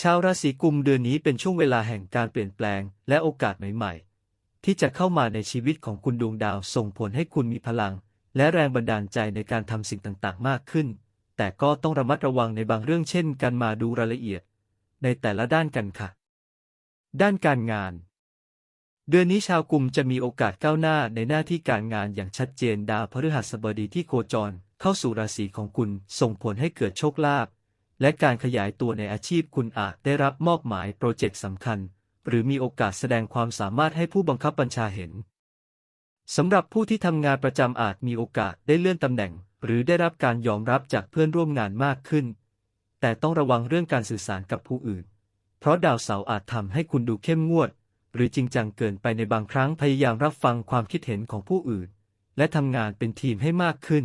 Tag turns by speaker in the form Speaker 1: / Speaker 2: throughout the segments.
Speaker 1: ชาวราศีกุมเดือนนี้เป็นช่วงเวลาแห่งการเปลี่ยนแปลง และโอกาสใหม่ ๆ ที่จะเข้ามาในชีวิตของคุณดวงดาวส่งผลให้คุณมีพลัง และแรงบันดาลใจในการทำสิ่งต่างๆ มากขึ้น แต่ก็ต้องระมัดระวังในบางเรื่องเช่นการมาดูรายละเอียด ในแต่ละด้านกันค่ะ ด้านการงาน เดือนนี้ชาวกุมจะมีโอกาสก้าวหน้าในหน้าที่การงานอย่างชัดเจนดาวพฤหัสบดีที่โคจร เข้าสู่ราศีของคุณส่งผลให้เกิดโชคลาภ และการขยายตัวในอาชีพคุณอาจได้รับมอบหมายโปรเจกต์สำคัญ หรือมีโอกาสแสดงความสามารถให้ผู้บังคับบัญชาเห็นสำหรับผู้ที่ทำงานประจำอาจมีโอกาสได้เลื่อนตำแหน่ง หรือได้รับการยอมรับจากเพื่อนร่วมงานมากขึ้น แต่ต้องระวังเรื่องการสื่อสารกับผู้อื่น เพราะดาวเสาร์อาจทำให้คุณดูเข้มงวด หรือจริงจังเกินไปในบางครั้งพยายามรับฟังความคิดเห็นของผู้อื่น และทำงานเป็นทีมให้มากขึ้น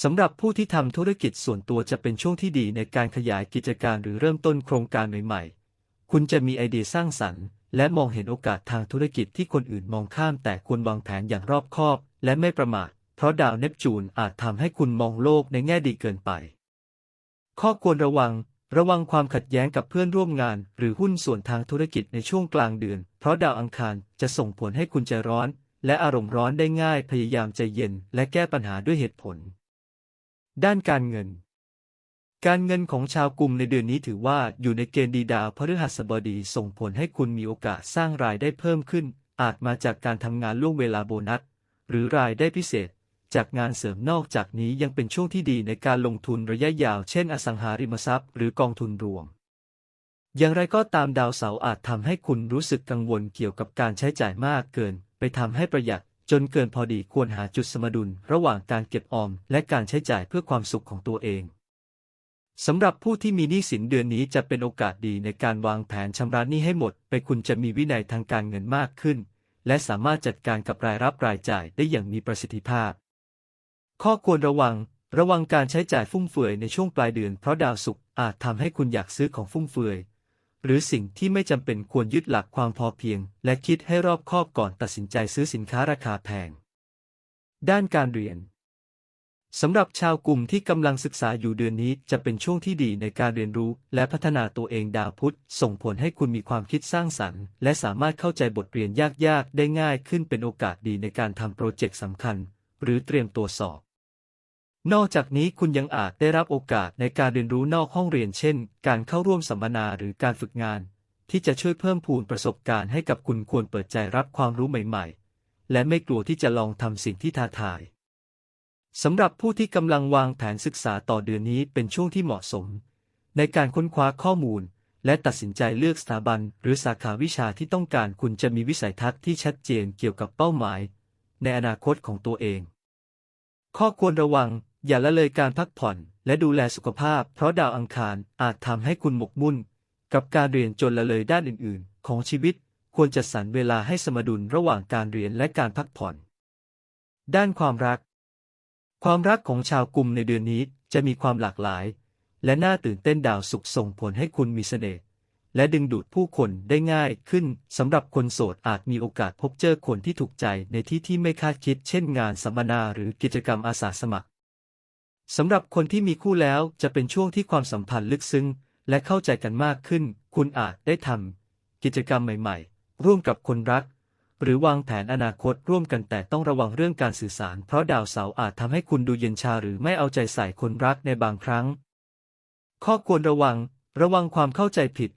Speaker 1: สำหรับผู้ที่ทำธุรกิจส่วนตัวจะเป็นช่วงที่ดีในการขยายกิจการหรือเริ่มต้นโครงการใหม่ๆ คุณจะมีไอเดียสร้างสรรค์ และมองเห็นโอกาสทางธุรกิจที่คนอื่นมองข้ามแต่ควรวางแผนอย่างรอบคอบ และไม่ประมาท เพราะดาวเนปจูนอาจทำให้คุณมองโลกในแง่ดีเกินไป ข้อควรระวัง ระวังความขัดแย้งกับเพื่อนร่วมงาน หรือหุ้นส่วนทางธุรกิจในช่วงกลางเดือน เพราะดาวอังคารจะส่งผลให้คุณใจร้อน และอารมณ์ร้อนได้ง่ายพยายามใจเย็น และแก้ปัญหาด้วยเหตุผล ด้านการเงิน การเงินของชาวกลุ่มในเดือนนี้ถือว่าอยู่ในเกณฑ์ดีดาวพฤหัสบดีส่งผลให้คุณมีโอกาสสร้างรายได้เพิ่มขึ้น อาจมาจากการทำงานล่วงเวลาโบนัส หรือรายได้พิเศษ จากงานเสริมนอกจากนี้ยังเป็นช่วงที่ดีในการลงทุนระยะยาว เช่น อสังหาริมทรัพย์หรือกองทุนรวม อย่างไรก็ตามดาวเสาร์อาจทำให้คุณรู้สึกกังวลเกี่ยวกับการใช้จ่ายมากเกิน ไปทำให้ประหยัด จนเกินพอดีควรหาจุดสมดุลระหว่างการเก็บออม และการใช้จ่ายเพื่อความสุขของตัวเองสำหรับผู้ที่มีหนี้สินเดือนนี้จะเป็นโอกาสดีในการวางแผนชำระหนี้ให้หมด ไปคุณจะมีวินัยทางการเงินมากขึ้น และสามารถจัดการกับรายรับรายจ่ายได้อย่างมีประสิทธิภาพ ข้อควรระวัง ระวังการใช้จ่ายฟุ่มเฟือยในช่วงปลายเดือนเพราะดาวศุกร์อาจทำให้คุณอยากซื้อของฟุ่มเฟือย หรือสิ่งที่ไม่จำเป็นควรยึดหลักความพอเพียง และคิดให้รอบคอบก่อนตัดสินใจซื้อสินค้าราคาแพง ด้านการเรียนสำหรับชาวกลุ่มที่กำลังศึกษาอยู่เดือนนี้จะเป็นช่วงที่ดีในการเรียนรู้ และพัฒนาตัวเองดาวพุธส่งผลให้คุณมีความคิดสร้างสรรค์ และสามารถเข้าใจบทเรียนยากๆ ได้ง่ายขึ้นเป็นโอกาสดีในการทำโปรเจกต์สำคัญ หรือเตรียมตัวสอบ นอกจากนี้คุณยังอาจได้รับโอกาสในการเรียนรู้นอกห้องเรียนเช่น การเข้าร่วมสัมมนาหรือการฝึกงาน ที่จะช่วยเพิ่มพูนประสบการณ์ให้กับคุณควรเปิดใจรับความรู้ใหม่ๆ และไม่กลัวที่จะลองทำสิ่งที่ท้าทายสำหรับผู้ที่กำลังวางแผนศึกษาต่อเดือนนี้เป็นช่วงที่เหมาะสม ในการค้นคว้าข้อมูล และตัดสินใจเลือกสถาบัน หรือสาขาวิชาที่ต้องการคุณจะมีวิสัยทัศน์ที่ชัดเจนเกี่ยวกับเป้าหมาย ในอนาคตของตัวเอง ข้อควรระวัง อย่าละเลยการพักผ่อนและดูแลสุขภาพ เพราะดาวอังคารอาจทำให้คุณหมกมุ่น กับการเรียนจนละเลยด้านอื่น ๆ ของชีวิต ควรจัดสรรเวลาให้สมดุลระหว่างการเรียนและการพักผ่อน ด้านความรัก ความรักของชาวกลุ่มในเดือนนี้จะมีความหลากหลาย และน่าตื่นเต้นดาวสุขส่งผลให้คุณมีเสน่ห์และดึงดูดผู้คนได้ง่ายขึ้นสำหรับคนโสดอาจมีโอกาสพบเจอคนที่ถูกใจในที่ที่ไม่คาดคิด เช่นงานสัมมนาหรือกิจกรรมอาสาสมัคร สำหรับคนที่มีคู่แล้วจะเป็นช่วงที่ความสัมพันธ์ลึกซึ้ง และเข้าใจกันมากขึ้น คุณอาจได้ทำกิจกรรมใหม่ๆ ร่วมกับคนรัก หรือวางแผนอนาคตร่วมกันแต่ต้องระวังเรื่องการสื่อสาร เพราะดาวเสาร์อาจทำให้คุณดูเย็นชาหรือไม่เอาใจใส่คนรักในบางครั้ง ข้อควรระวัง ระวังความเข้าใจผิด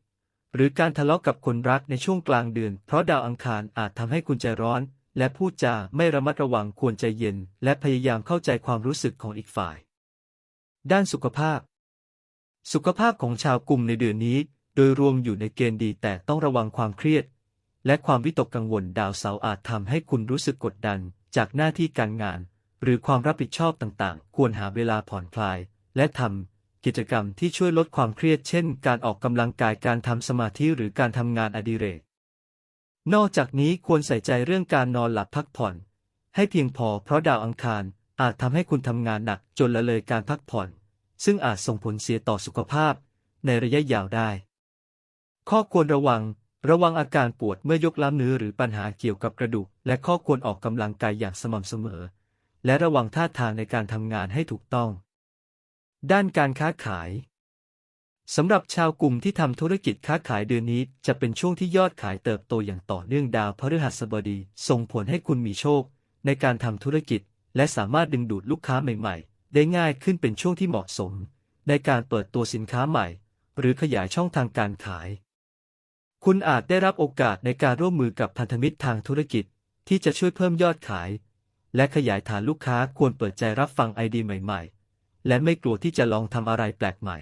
Speaker 1: หรือการทะเลาะกับคนรักในช่วงกลางเดือน เพราะดาวอังคารอาจทำให้คุณใจร้อน และพูดจาไม่ระมัดระวังควรใจเย็น และพยายามเข้าใจความรู้สึกของอีกฝ่าย ด้านสุขภาพ สุขภาพของชาวกลุ่มในเดือนนี้ โดยรวมอยู่ในเกณฑ์ดีแต่ต้องระวังความเครียด และความวิตกกังวลดาวเสาร์อาจทำให้คุณรู้สึกกดดันจากหน้าที่การงาน หรือความรับผิดชอบต่างๆ ควรหาเวลาผ่อนคลาย และทำกิจกรรมที่ช่วยลดความเครียด เช่น การออกกำลังกายการทำสมาธิหรือการทำงานอดิเรก นอกจากนี้ควรใส่ใจเรื่องการนอนหลับพักผ่อน ให้เพียงพอเพราะดาวอังคาร อาจทำให้คุณทำงานหนักจนละเลยการพักผ่อน ซึ่งอาจส่งผลเสียต่อสุขภาพในระยะยาวได้ ข้อควรระวัง ระวังอาการปวดเมื่อยกล้ามเนื้อหรือปัญหาเกี่ยวกับกระดูก และข้อควรออกกำลังกายอย่างสม่ำเสมอ และระวังท่าทางในการทำงานให้ถูกต้อง ด้านการค้าขายสำหรับชาวกลุ่มที่ทำธุรกิจค้าขายเดือนนี้ จะเป็นช่วงที่ยอดขายเติบโตอย่างต่อเนื่องดาวพฤหัสบดี ส่งผลให้คุณมีโชค ในการทำธุรกิจ และสามารถดึงดูดลูกค้าใหม่ๆ ได้ง่ายขึ้นเป็นช่วงที่เหมาะสม ในการเปิดตัวสินค้าใหม่ หรือขยายช่องทางการขาย คุณอาจได้รับโอกาสในการร่วมมือกับพันธมิตรทางธุรกิจ ที่จะช่วยเพิ่มยอดขาย และขยายฐานลูกค้าควรเปิดใจรับฟังไอเดียใหม่ๆ และไม่กลัวที่จะลองทำอะไรแปลกใหม่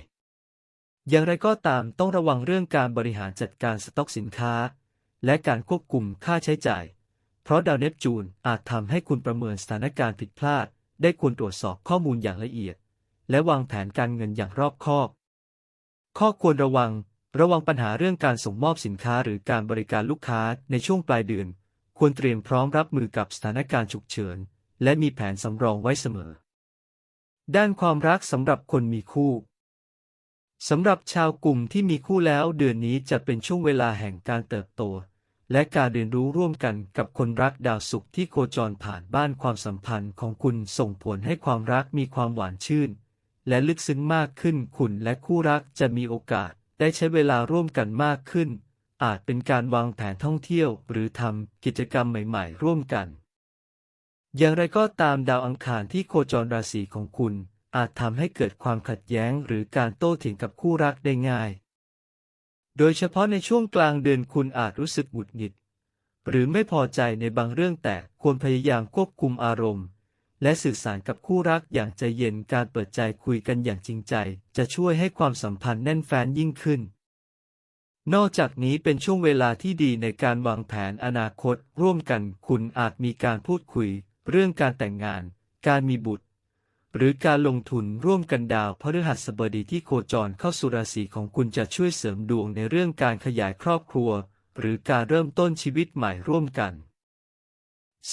Speaker 1: อย่างไรก็ตามต้องระวังเรื่องการบริหารจัดการสต็อกสินค้า และการควบคุมค่าใช้จ่าย เพราะดาวเนปจูนอาจทำให้คุณประเมินสถานการณ์ผิดพลาด ได้ควรตรวจสอบข้อมูลอย่างละเอียด และวางแผนการเงินอย่างรอบคอบ ข้อควรระวัง ระวังปัญหาเรื่องการส่งมอบสินค้าหรือการบริการลูกค้าในช่วงปลายเดือน ควรเตรียมพร้อมรับมือกับสถานการณ์ฉุกเฉิน และมีแผนสำรองไว้เสมอ ด้านความรักสำหรับคนมีคู่สำหรับชาวกลุ่มที่มีคู่แล้วเดือนนี้จะเป็นช่วงเวลาแห่งการเติบโต และการเรียนรู้ร่วมกันกับคนรักดาวศุกร์ที่โคจรผ่านบ้านความสัมพันธ์ของคุณส่งผลให้ความรักมีความหวานชื่น และลึกซึ้งมากขึ้นคุณและคู่รักจะมีโอกาสได้ใช้เวลาร่วมกันมากขึ้น อาจเป็นการวางแผนท่องเที่ยว หรือทำกิจกรรมใหม่ ๆ ร่วมกัน อย่างไรก็ตามดาวอังคารที่โคจรราศีของคุณ อาจทำให้เกิดความขัดแย้งหรือการโต้เถียงกับคู่รักได้ง่าย โดยเฉพาะในช่วงกลางเดือนคุณอาจรู้สึกหงุดหงิด หรือไม่พอใจในบางเรื่องแต่ควรพยายามควบคุมอารมณ์ และสื่อสารกับคู่รักอย่างใจเย็นการเปิดใจคุยกันอย่างจริงใจ จะช่วยให้ความสัมพันธ์แน่นแฟ้นยิ่งขึ้น นอกจากนี้เป็นช่วงเวลาที่ดีในการวางแผนอนาคต ร่วมกันคุณอาจมีการพูดคุย เรื่องการแต่งงาน การมีบุตร หรือการลงทุนร่วมกันดาวพฤหัสบดีที่โคจรเข้าสู่ราศีของคุณจะช่วยเสริมดวงในเรื่องการขยายครอบครัว หรือการเริ่มต้นชีวิตใหม่ร่วมกัน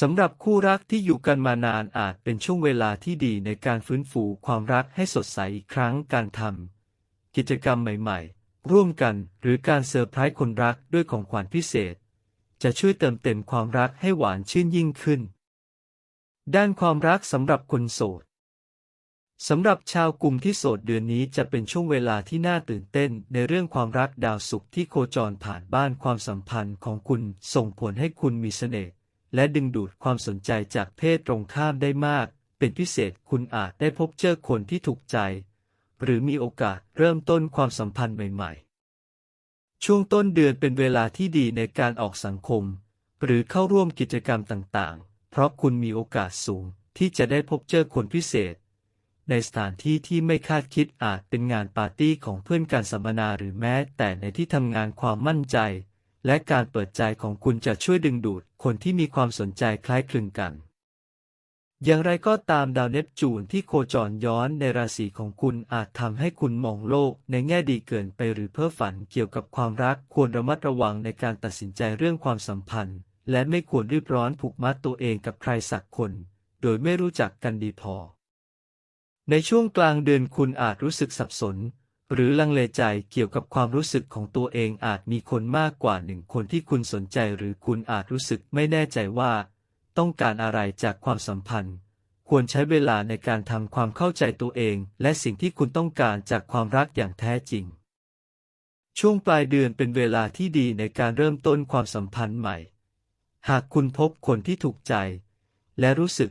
Speaker 1: สำหรับคู่รักที่อยู่กันมานานอาจเป็นช่วงเวลาที่ดีในการฟื้นฟูความรักให้สดใสอีกครั้งการทำกิจกรรมใหม่ๆ ร่วมกันหรือการเซอร์ไพรส์คนรักด้วยของขวัญพิเศษ จะช่วยเติมเต็มความรักให้หวานชื่นยิ่งขึ้น ด้านความรักสำหรับคนโสด สำหรับชาวกลุ่มที่โสดเดือนนี้จะเป็นช่วงเวลาที่น่าตื่นเต้นในเรื่องความรักดาวศุกร์ที่โคจรผ่านบ้านความสัมพันธ์ของคุณส่งผลให้คุณมีเสน่ห์และดึงดูดความสนใจจากเพศตรงข้ามได้มาก เป็นพิเศษคุณอาจได้พบเจอคนที่ถูกใจ หรือมีโอกาสเริ่มต้นความสัมพันธ์ใหม่ ๆ ช่วงต้นเดือนเป็นเวลาที่ดีในการออกสังคม หรือเข้าร่วมกิจกรรมต่างๆ เพราะคุณมีโอกาสสูงที่จะได้พบเจอคนพิเศษ ในสถานที่ที่ไม่คาดคิดอาจเป็นงานปาร์ตี้ของเพื่อนการสัมมนาหรือแม้แต่ในที่ทำงานความมั่นใจ และการเปิดใจของคุณจะช่วยดึงดูดคนที่มีความสนใจคล้ายคลึงกัน อย่างไรก็ตามดาวเนปจูนที่โคจรย้อนในราศีของคุณอาจทำให้คุณมองโลกในแง่ดีเกินไปหรือเพ้อฝันเกี่ยวกับความรักควรระมัดระวังในการตัดสินใจเรื่องความสัมพันธ์ และไม่ควรรีบร้อนผูกมัดตัวเองกับใครสักคน โดยไม่รู้จักกันดีพอ ในช่วงกลางเดือนคุณอาจรู้สึกสับสน หรือลังเลใจเกี่ยวกับความรู้สึกของตัวเองอาจมีคนมากกว่าหนึ่งคนที่คุณสนใจหรือคุณอาจรู้สึกไม่แน่ใจว่า ต้องการอะไรจากความสัมพันธ์ ควรใช้เวลาในการทำความเข้าใจตัวเอง และสิ่งที่คุณต้องการจากความรักอย่างแท้จริง ช่วงปลายเดือนเป็นเวลาที่ดีในการเริ่มต้นความสัมพันธ์ใหม่ หากคุณพบคนที่ถูกใจ และรู้สึก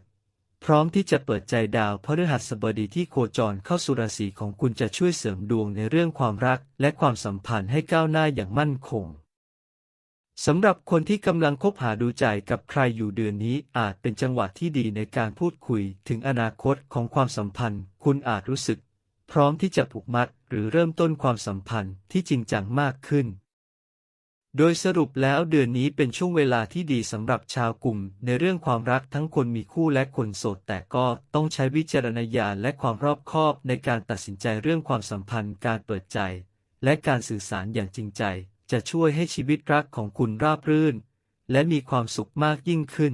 Speaker 1: พร้อมที่จะเปิดใจดาวพฤหัสบดีที่โคจรเข้าสู่ราศีของคุณจะช่วยเสริมดวงในเรื่องความรักและความสัมพันธ์ให้ก้าวหน้าอย่างมั่นคงสำหรับคนที่กำลังคบหาดูใจกับใครอยู่เดือนนี้อาจเป็นจังหวะที่ดีในการพูดคุยถึงอนาคตของความสัมพันธ์ คุณอาจรู้สึก พร้อมที่จะผูกมัดหรือเริ่มต้นความสัมพันธ์ที่จริงจังมากขึ้น โดยสรุปแล้วเดือนนี้เป็นช่วงเวลาที่ดีสำหรับชาวกลุ่ม ในเรื่องความรักทั้งคนมีคู่และคนโสด แต่ก็ต้องใช้วิจารณญาณและความรอบคอบในการตัดสินใจเรื่องความสัมพันธ์การเปิดใจ และการสื่อสารอย่างจริงใจ จะช่วยให้ชีวิตรักของคุณราบรื่น และมีความสุขมากยิ่งขึ้น